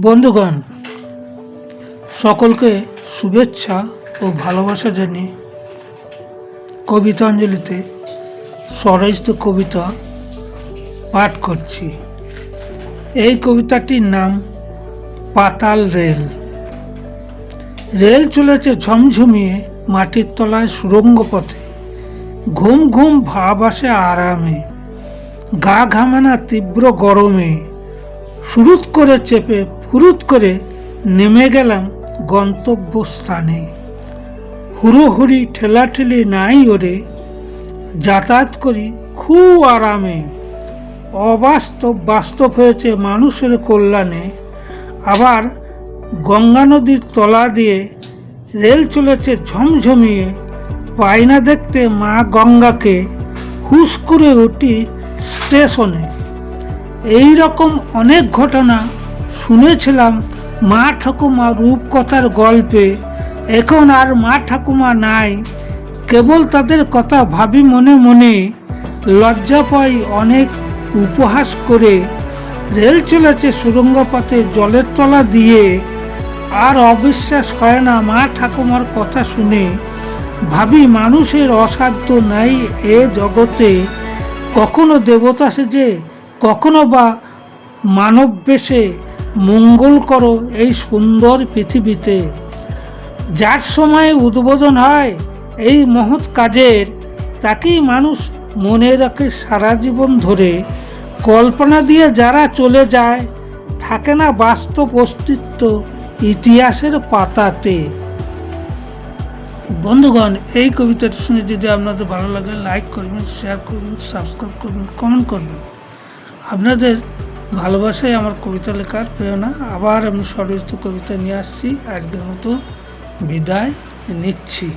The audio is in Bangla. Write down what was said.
বন্ধুগণ, সকলকে শুভেচ্ছা ও ভালোবাসা জানিয়ে কবিতাঞ্জলিতে স্বরচিত কবিতা পাঠ করছি। এই কবিতাটির নাম পাতাল রেল। রেল চলেছে ঝমঝমিয়ে মাটির তলায় সুরঙ্গ পথে। ঘুম ঘুম ভাব আসে আরামে। গা ঘামানা তীব্র গরমে। ফুরুত করে চেপে ফুরুত করে নেমে গেলাম গন্তব্যস্থানে। হুড়োহুড়ি ঠেলাঠেলি নাই ওরে। যাতায়াত করি খুব আরামে। অবাস্তব বাস্তব হয়েছে মানুষের কল্যাণে। আবার গঙ্গা নদীর তলা দিয়ে রেল চলেছে ঝমঝমিয়ে। পাই না দেখতে মা গঙ্গাকে হুস করে উঠি স্টেশনে। এই রকম অনেক ঘটনা শুনেছিলাম, মা ঠাকুমা রূপকথার গল্পে। এখন আর মা ঠাকুমা নাই। কেবল তাদের কথা ভাবি মনে মনে লজ্জা পাই অনেক উপহাস করে। রেল চলেছে সুরঙ্গ পথে জলের তলা দিয়ে। আর অবিশ্বাস হয় না মা ঠাকুমার কথা শুনে। ভাবি মানুষের অসাধ্য নাই এ জগতে। কখনো দেবতা সেজে, কখনো বা মানব বেশে। মঙ্গল করো এই সুন্দর পৃথিবীতে। যার সময় উদ্বোধন হয় এই মহৎ কাজের, তাকেই মানুষ মনে রাখে সারা জীবন ধরে। কল্পনা দিয়ে যারা চলে যায়, থাকে না বাস্তব অস্তিত্ব ইতিহাসের পাতাতে। বন্ধুগণ, এই কবিতাটি শুনে যদি আপনাদের ভালো লাগে লাইক করবেন শেয়ার করবেন সাবস্ক্রাইব করবেন কমেন্ট করবেন। আপনাদের ভালোবাসাই আমার কবিতা লেখার প্রেরণা। আবার আমি স্বরচিত কবিতা নিয়ে আসছি। একদম মতো বিদায় নিচ্ছি।